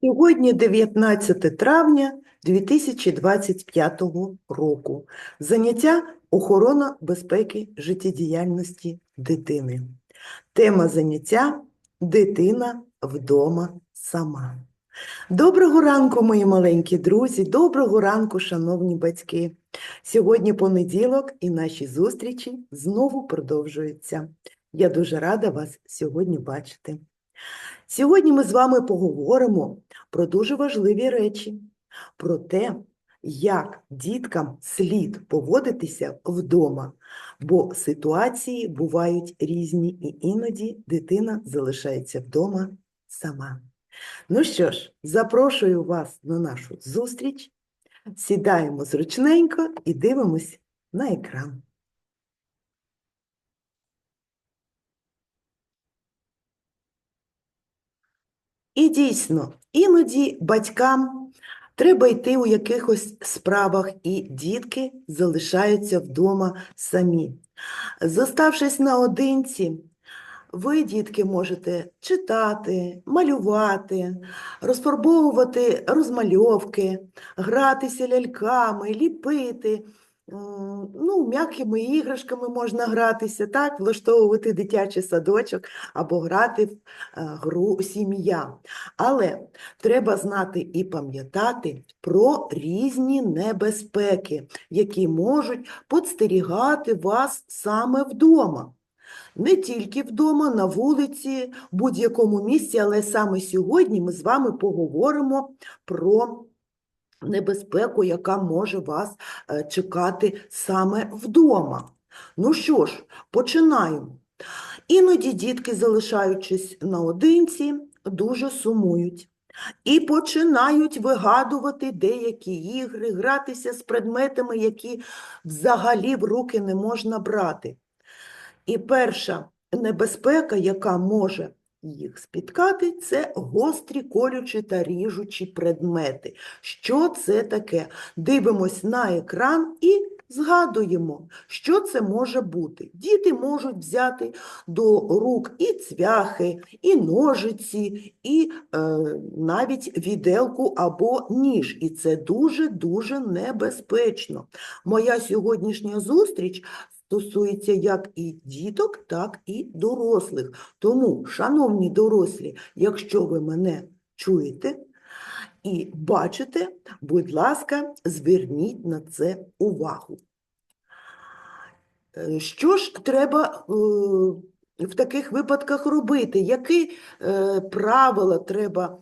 Сьогодні 19 травня 2025 року. Заняття охорона безпеки життєдіяльності дитини. Тема заняття Дитина вдома сама. Доброго ранку, мої маленькі друзі, доброго ранку, шановні батьки. Сьогодні понеділок і наші зустрічі знову продовжуються. Я дуже рада вас сьогодні бачити. Сьогодні ми з вами поговоримо про дуже важливі речі, про те, як діткам слід поводитися вдома, бо ситуації бувають різні, і іноді дитина залишається вдома сама. Ну що ж, запрошую вас на нашу зустріч. Сідаємо зручненько і дивимось на екран. І дійсно, іноді батькам треба йти у якихось справах, і дітки залишаються вдома самі. Зоставшись наодинці, ви, дітки, можете читати, малювати, розфарбовувати розмальовки, гратися ляльками, ліпити. Ну, м'якими іграшками можна гратися, так, влаштовувати дитячий садочок або грати в е, гру сім'я. Але треба знати і пам'ятати про різні небезпеки, які можуть підстерігати вас саме вдома. Не тільки вдома, на вулиці, в будь-якому місці, але саме сьогодні ми з вами поговоримо про небезпеку, яка може вас е, чекати саме вдома. Ну що ж, починаємо. Іноді дітки, залишаючись наодинці, дуже сумують. І починають вигадувати деякі ігри, гратися з предметами, які взагалі в руки не можна брати. І перша небезпека, яка може їх спіткати, це гострі колючі та ріжучі предмети. Що це таке? Дивимось на екран і згадуємо, що це може бути. Діти можуть взяти до рук і цвяхи, і ножиці, і е, навіть віделку або ніж. І це дуже-дуже небезпечно. Моя сьогоднішня зустріч стосується як і діток, так і дорослих. Тому, шановні дорослі, якщо ви мене чуєте і бачите, будь ласка, зверніть на це увагу. Е, Що ж треба е, в таких випадках робити? Які е, правила треба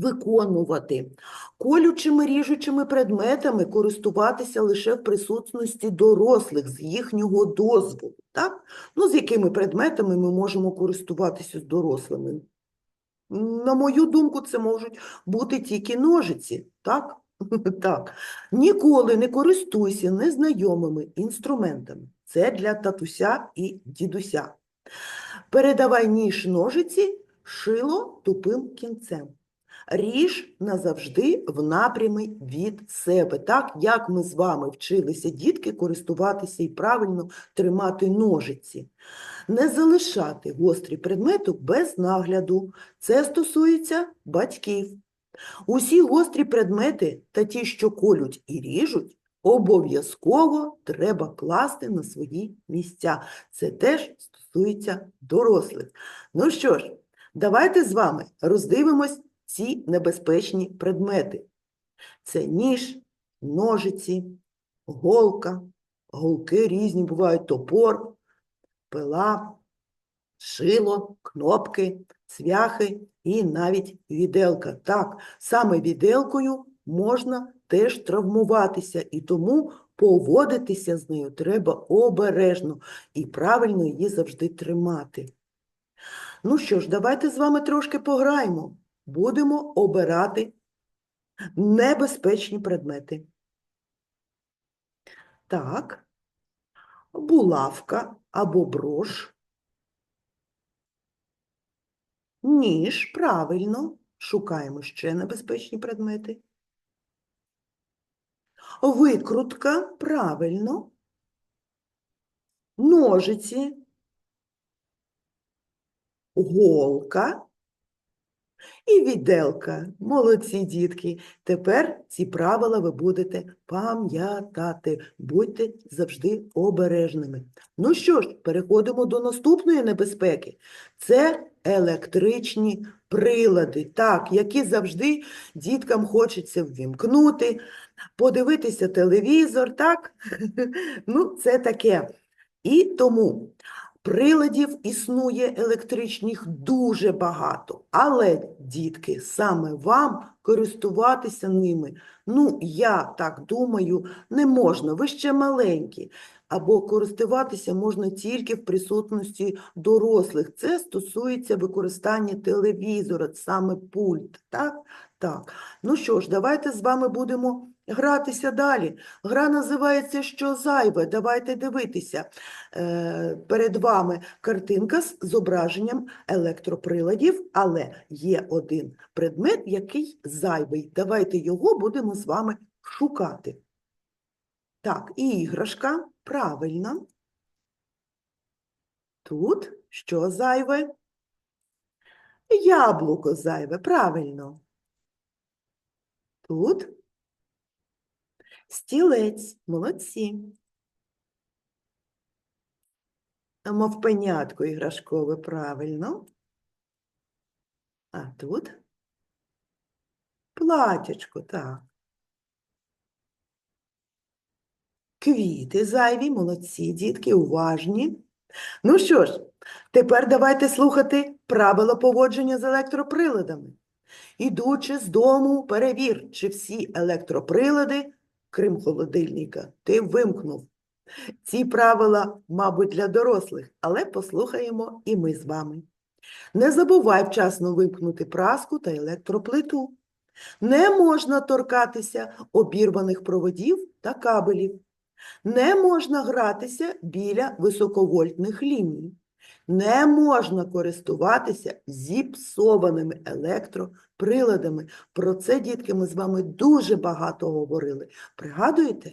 виконувати? Колючими ріжучими предметами користуватися лише в присутності дорослих з їхнього дозволу. Так? Ну, з якими предметами ми можемо користуватися з дорослими? На мою думку, це можуть бути тільки ножиці, так? Так. Ніколи не користуйся незнайомими інструментами. Це для татуся і дідуся. Передавай ніж ножиці, шило тупим кінцем. Ріж назавжди в напрямі від себе, так як ми з вами вчилися, дітки, користуватися і правильно тримати ножиці. Не залишати гострі предмети без нагляду. Це стосується батьків. Усі гострі предмети та ті, що колють і ріжуть, обов'язково треба класти на свої місця. Це теж стосується дорослих. Ну що ж, давайте з вами роздивимось ці небезпечні предмети. Це ніж, ножиці, голка, голки різні бувають, топор, пила, шило, кнопки, цвяхи і навіть віделка. Так, саме віделкою можна теж травмуватися, і тому поводитися з нею треба обережно і правильно її завжди тримати. Ну що ж, давайте з вами трошки пограємо. Будемо обирати небезпечні предмети. Так, булавка або брош. Ніж, правильно, шукаємо ще небезпечні предмети. Викрутка, правильно. Ножиці. Голка. І віделка. Молодці, дітки. Тепер ці правила ви будете пам'ятати. Будьте завжди обережними. Ну що ж, переходимо до наступної небезпеки. Це електричні прилади, так, які завжди діткам хочеться ввімкнути, подивитися телевізор, так? Ну, це таке. І тому приладів існує електричних дуже багато, але, дітки, саме вам користуватися ними, ну, я так думаю, не можна, ви ще маленькі. Або користуватися можна тільки в присутності дорослих. Це стосується використання телевізора, саме пульт. Так? Так. Ну що ж, давайте з вами будемо гратися далі. Гра називається Що зайве? Давайте дивитися. Е, перед вами картинка з зображенням електроприладів, але є один предмет, який. Давайте його будемо з вами шукати. Так, і іграшка, правильно. Тут що зайве? Яблуко зайве, правильно. Тут стілець, молодці. Мавпенятко іграшкове, правильно. А тут платячко, так. Квіти зайві, молодці, дітки, уважні. Ну що ж, тепер давайте слухати правила поводження з електроприладами. Ідучи з дому, перевір, чи всі електроприлади, крім холодильника, ти вимкнув. Ці правила, мабуть, для дорослих, але послухаємо і ми з вами. Не забувай вчасно вимкнути праску та електроплиту. Не можна торкатися обірваних проводів та кабелів. Не можна гратися біля високовольтних ліній. Не можна користуватися зіпсованими електроприладами. Про це, дітки, ми з вами дуже багато говорили. Пригадуєте?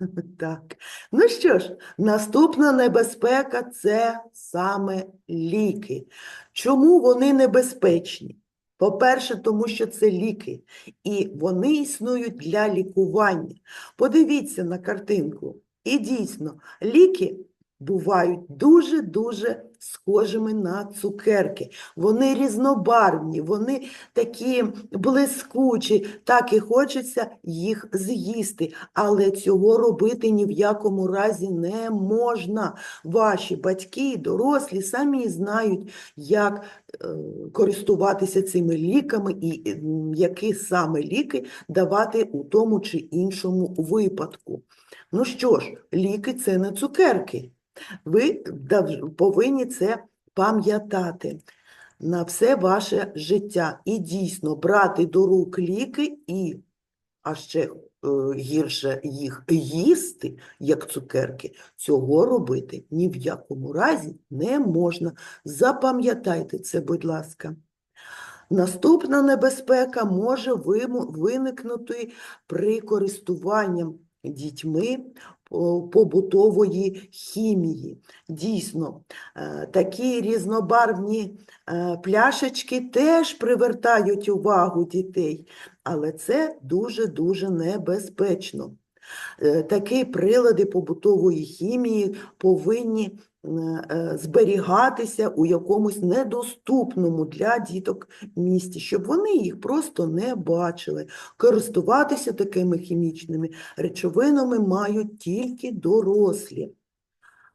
Так. Ну що ж, наступна небезпека це саме ліки. Чому вони небезпечні? По-перше, тому що це ліки, і вони існують для лікування. Подивіться на картинку. І дійсно, ліки бувають дуже-дуже схожими на цукерки. Вони різнобарвні, вони такі блискучі, так і хочеться їх з'їсти. Але цього робити ні в якому разі не можна. Ваші батьки, дорослі самі знають, як е, користуватися цими ліками і які саме ліки давати у тому чи іншому випадку. Ну що ж, ліки це не цукерки. Ви повинні це пам'ятати на все ваше життя. І дійсно брати до рук ліки і, а ще е, гірше їх їсти, як цукерки, цього робити ні в якому разі не можна. Запам'ятайте це, будь ласка. Наступна небезпека може виникнути при користуванні дітьми побутової хімії. Дійсно, е, такі різнобарвні е, пляшечки теж привертають увагу дітей, але це дуже-дуже небезпечно. Е, Такі прилади побутової хімії повинні зберігатися у якомусь недоступному для діток місці, щоб вони їх просто не бачили. Користуватися такими хімічними речовинами мають тільки дорослі.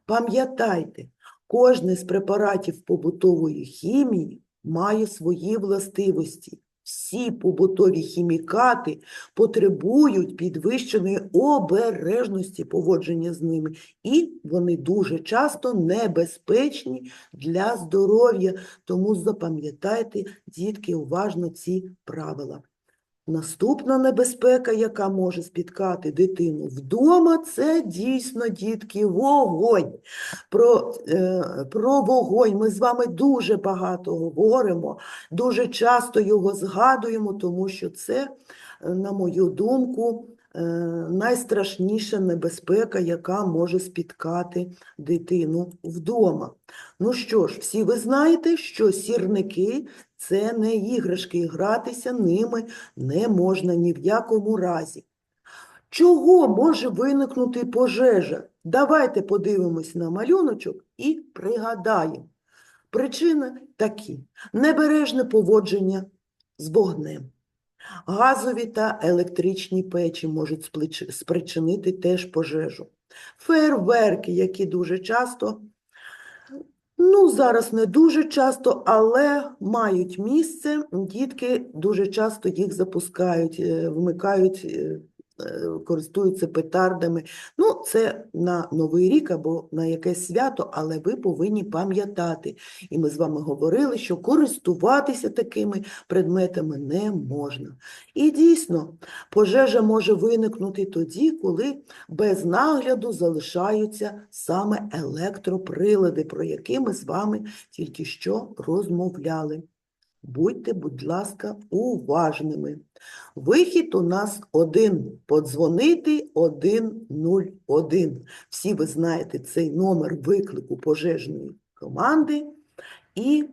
Пам'ятайте, кожний з препаратів побутової хімії має свої властивості. Всі побутові хімікати потребують підвищеної обережності поводження з ними, і вони дуже часто небезпечні для здоров'я. Тому запам'ятайте, дітки, уважно ці правила. Наступна небезпека, яка може спіткати дитину вдома, це дійсно, дітки, вогонь. Про, е, про вогонь ми з вами дуже багато говоримо, дуже часто його згадуємо, тому що це, е, на мою думку, найстрашніша небезпека, яка може спіткати дитину вдома. Ну що ж, всі ви знаєте, що сірники – це не іграшки, і гратися ними не можна ні в якому разі. Чого може виникнути пожежа? Давайте подивимось на малюночок і пригадаємо. Причини такі: небережне поводження з вогнем. Газові та електричні печі можуть спричинити теж пожежу. Фейерверки, які дуже часто, ну зараз не дуже часто, але мають місце. Дітки дуже часто їх запускають, е, вмикають, е, користуються петардами. Ну, це на Новий рік або на якесь свято, але ви повинні пам'ятати. І ми з вами говорили, що користуватися такими предметами не можна. І дійсно, пожежа може виникнути тоді, коли без нагляду залишаються саме електроприлади, про які ми з вами тільки що розмовляли. Будьте, будь ласка, уважними. Вихід у нас один. Подзвонити 101. Всі ви знаєте цей номер виклику пожежної команди, і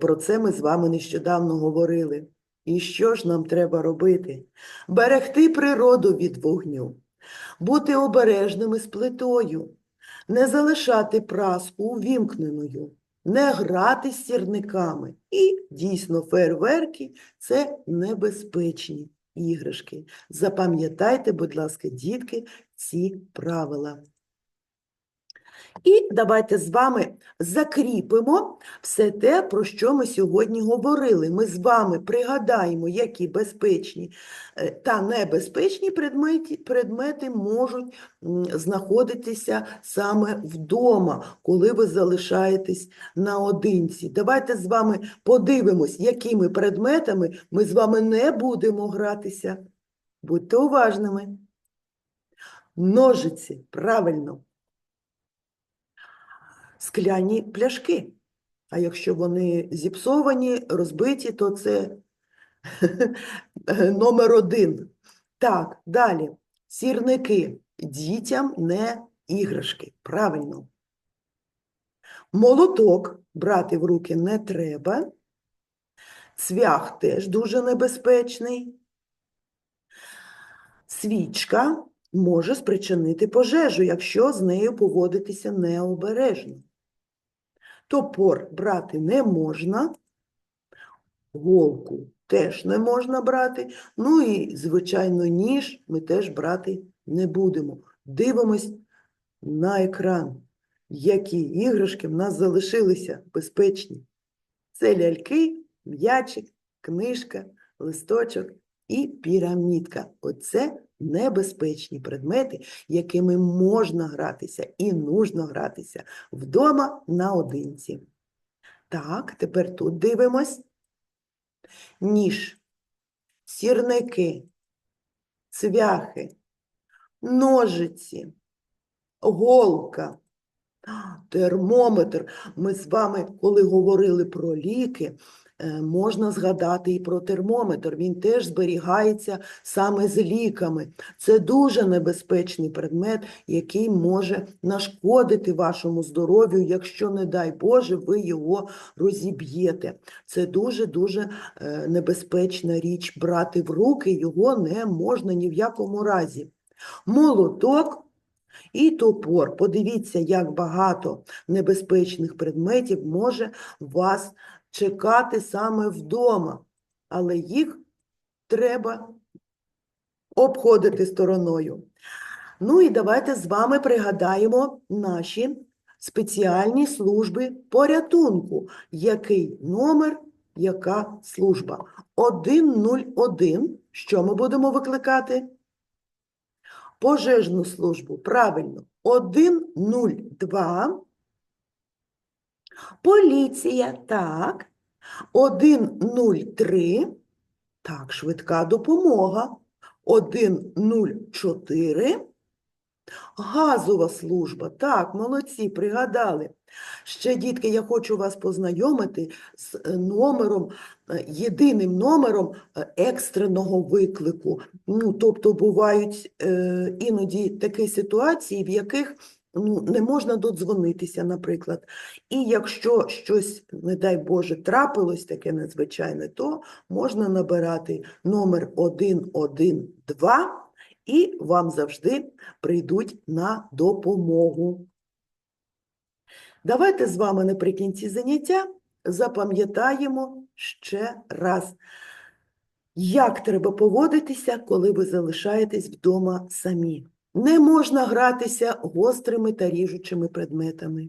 про це ми з вами нещодавно говорили. І що ж нам треба робити? Берегти природу від вогню, бути обережними з плитою, не залишати праску увімкненою, не грати з сірниками. І дійсно фейерверки – це небезпечні іграшки. Запам'ятайте, будь ласка, дітки, ці правила. І давайте з вами закріпимо все те, про що ми сьогодні говорили. Ми з вами пригадаємо, які безпечні е, та небезпечні предмети, предмети можуть знаходитися саме вдома, коли ви залишаєтесь наодинці. Давайте з вами подивимось, якими предметами ми з вами не будемо гратися. Будьте уважними. Ножиці, правильно. Скляні пляшки. А якщо вони зіпсовані, розбиті, то це номер один. Так, далі. Сірники. Дітям не іграшки. Правильно. Молоток брати в руки не треба. Цвях теж дуже небезпечний. Свічка може спричинити пожежу, якщо з нею поводитися необережно. Топор брати не можна, голку теж не можна брати, ну і, звичайно, ніж ми теж брати не будемо. Дивимось на екран, які іграшки в нас залишилися безпечні. Це ляльки, м'ячик, книжка, листочок і пірамідка. Оце небезпечні предмети, якими можна гратися і нужно гратися вдома наодинці. Так, тепер тут дивимось. Ніж, сірники, цвяхи, ножиці, голка, термометр. Ми з вами, коли говорили про ліки, можна згадати і про термометр. Він теж зберігається саме з ліками. Це дуже небезпечний предмет, який може нашкодити вашому здоров'ю, якщо, не дай Боже, ви його розіб'єте. Це дуже-дуже е, небезпечна річ. Брати в руки його не можна ні в якому разі. Молоток і топор. Подивіться, як багато небезпечних предметів може вас чекати саме вдома, але їх треба обходити стороною. Ну і давайте з вами пригадаємо наші спеціальні служби порятунку. Який номер, яка служба? 101. Що ми будемо викликати? Пожежну службу. Правильно. 102. Поліція. Так. 103. Так, швидка допомога. 104. Газова служба. Так, молодці, пригадали. Ще, дітки, я хочу вас познайомити з е, номером, єдиним номером е, екстреного виклику. Ну, тобто бувають е, іноді такі ситуації, в яких ну, не можна додзвонитися, наприклад. І якщо щось, не дай Боже, трапилось таке незвичайне, то можна набирати номер 112 і вам завжди прийдуть на допомогу. Давайте з вами наприкінці заняття запам'ятаємо ще раз, як треба поводитися, коли ви залишаєтесь вдома самі. Не можна гратися гострими та ріжучими предметами.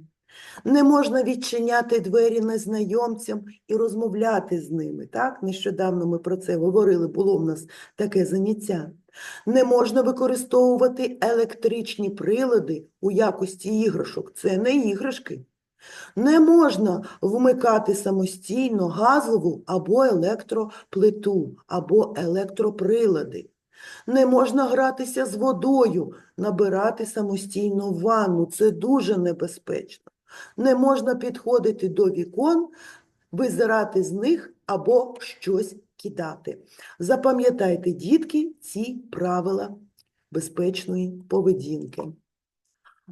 Не можна відчиняти двері незнайомцям і розмовляти з ними. Так? Нещодавно ми про це говорили, було в нас таке заняття. Не можна використовувати електричні прилади у якості іграшок. Це не іграшки. Не можна вмикати самостійно газову або електроплиту, або електроприлади. Не можна гратися з водою, набирати самостійно ванну. Це дуже небезпечно. Не можна підходити до вікон, визирати з них або щось кидати. Запам'ятайте, дітки, ці правила безпечної поведінки.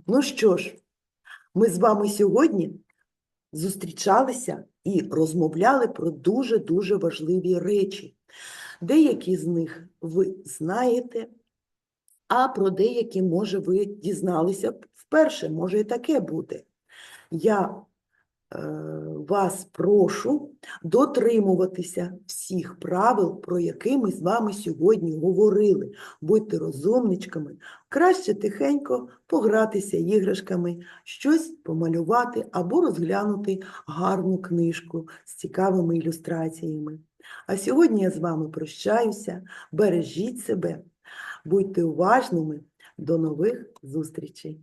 Ну що ж, ми з вами сьогодні зустрічалися і розмовляли про дуже-дуже важливі речі. Деякі з них ви знаєте, а про деякі, може, ви дізналися вперше, може і таке буде. Я вас прошу дотримуватися всіх правил, про які ми з вами сьогодні говорили. Будьте розумничками, краще тихенько погратися іграшками, щось помалювати або розглянути гарну книжку з цікавими ілюстраціями. А сьогодні я з вами прощаюся. Бережіть себе, будьте уважними. До нових зустрічей!